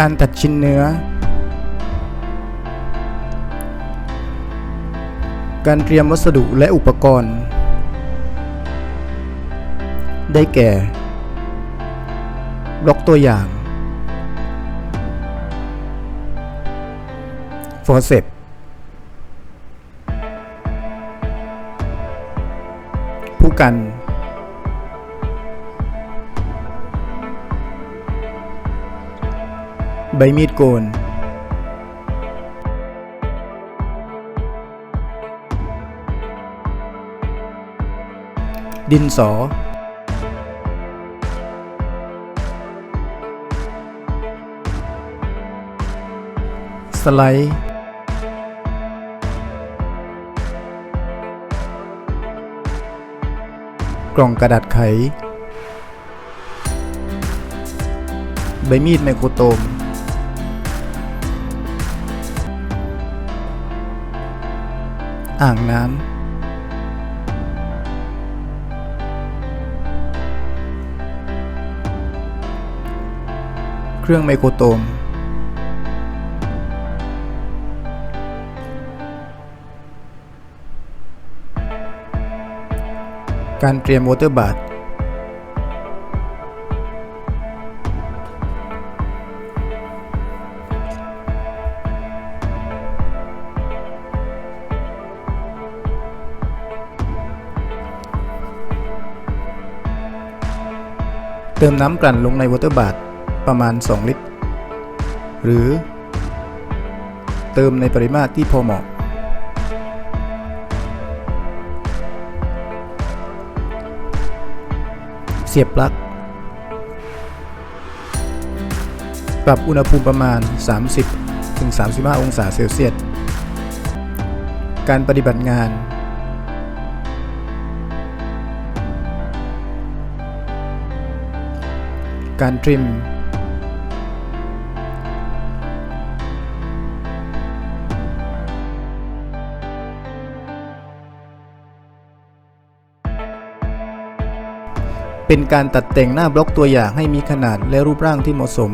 การตัดชิ้นเนื้อ การเตรียมวัสดุและอุปกรณ์ ได้แก่ บล็อกตัวอย่างฟอร์เซปผู้กัน มีดโกน ดินสอ สไลด์ กล่องกระดาษไข ใบมีดไมโครโตม อ่างน้ำเครื่องไมโครโตม การเตรียมวอเตอร์บาท เติมน้ำกลั่นลงในวอเตอร์บาทประมาณ 2 ลิตร หรือ เติมในปริมาตรที่พอเหมาะ เสียบปลั๊ก ปรับอุณหภูมิประมาณ 30ถึง35 องศาเซลเซียส การปฏิบัติงาน การทริม เป็นการตัดแต่งหน้าบล็อกตัวอย่างให้มีขนาดและรูปร่างที่เหมาะสม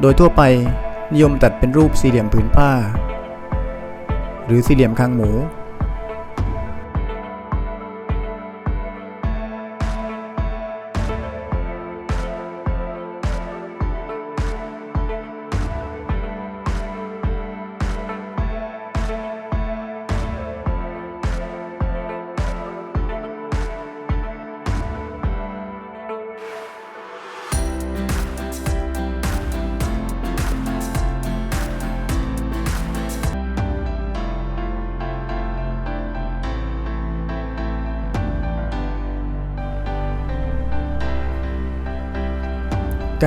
โดยทั่วไปนิยมตัดเป็นรูปสี่เหลี่ยมผืนผ้า หรือสี่เหลี่ยมคางหมู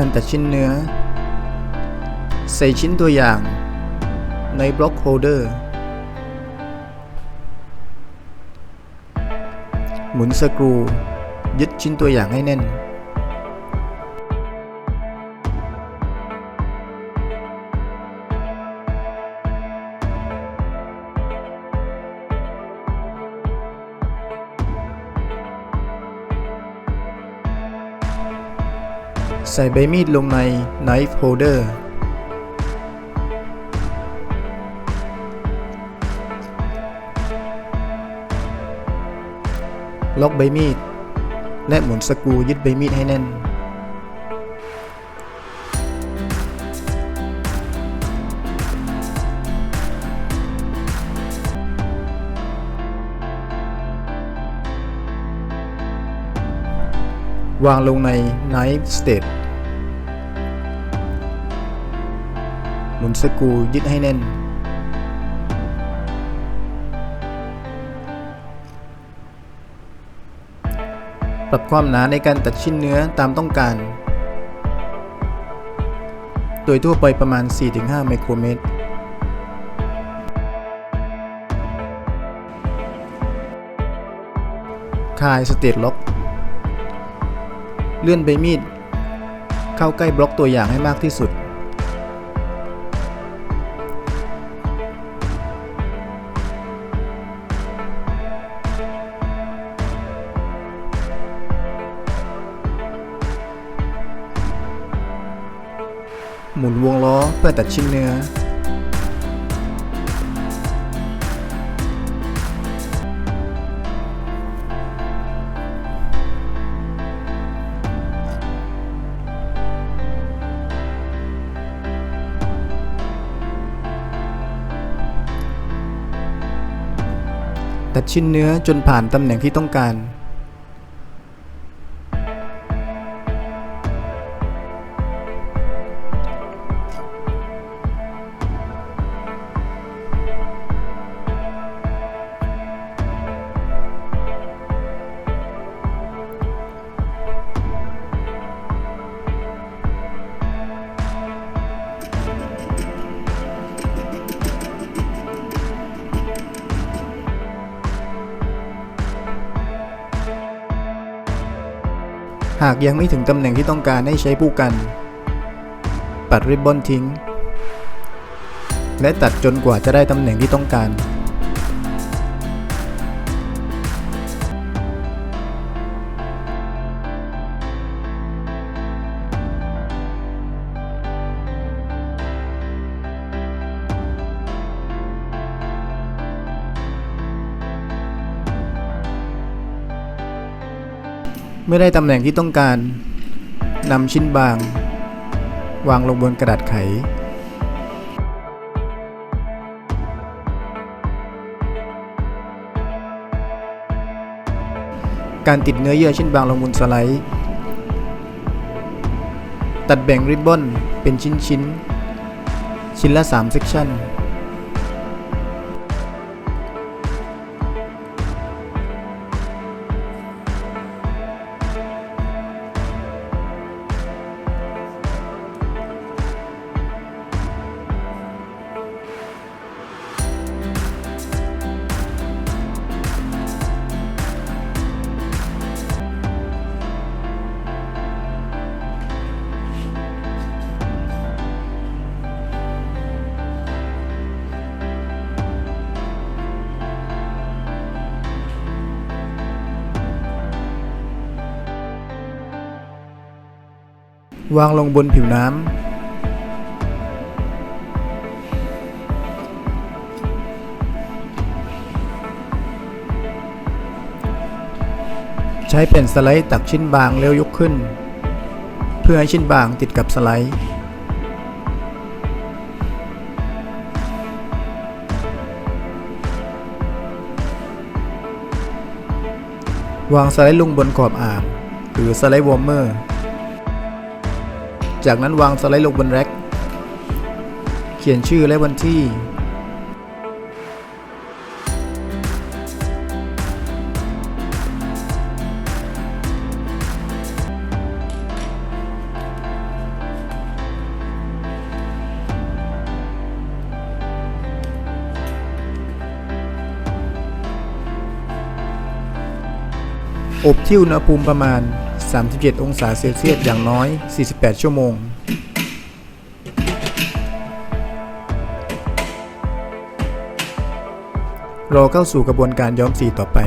การตัดชิ้นเนื้อ ใส่ชิ้นตัวอย่าง ในบล็อกโฮลเดอร์ หมุนสกรู ยึดชิ้นตัวอย่างให้แน่น ใส่ใบมีดลงใน knife holder ล็อกใบมีด และหมุนสกรูยึดใบมีดให้แน่น วางลงใน knife state หมุนสกรูยึดให้แน่น ปรับความหนาในการตัดชิ้นเนื้อตามต้องการ โดยทั่วไปประมาณ 4-5 ไมโครเมตรคายสเตตล็อก เลื่อนใบมีด เข้าใกล้บล็อกตัวอย่างให้มากที่สุด หมุนวงล้อเพื่อตัดชิ้นเนื้อ ตัดชิ้นเนื้อจนผ่านตำแหน่งที่ต้องการ หากยังไม่ถึงตำแหน่งที่ต้องการให้ใช้ผู้กัน ปัดริบบอนทิ้ง และตัดจนกว่าจะได้ตำแหน่งที่ต้องการ เมื่อได้ตำแหน่งที่ต้องการนำชิ้นบาง วางลงบนกระดาษไข การติดเนื้อเยื่อชิ้นบางลงบนสไลด์ ตัดแบ่งริบบอนเป็นชิ้นชิ้นๆชิ้นละ 3 เซกชัน วางลงบนผิวน้ำ ใช้เป็นสไลด์ตักชิ้นบางแล้วยกขึ้น เพื่อให้ชิ้นบางติดกับสไลด์วางสไลด์ลงบนขอบอ่างหรือสไลด์วอร์มเมอร์ จากนั้นวางสไลด์ลงบนแร็ค เขียนชื่อและวันที่ อบที่อุณหภูมิประมาณ 37 องศาเซลเซียสอย่างน้อย 48 ชั่วโมง รอเข้าสู่กระบวนการย้อมสีต่อไป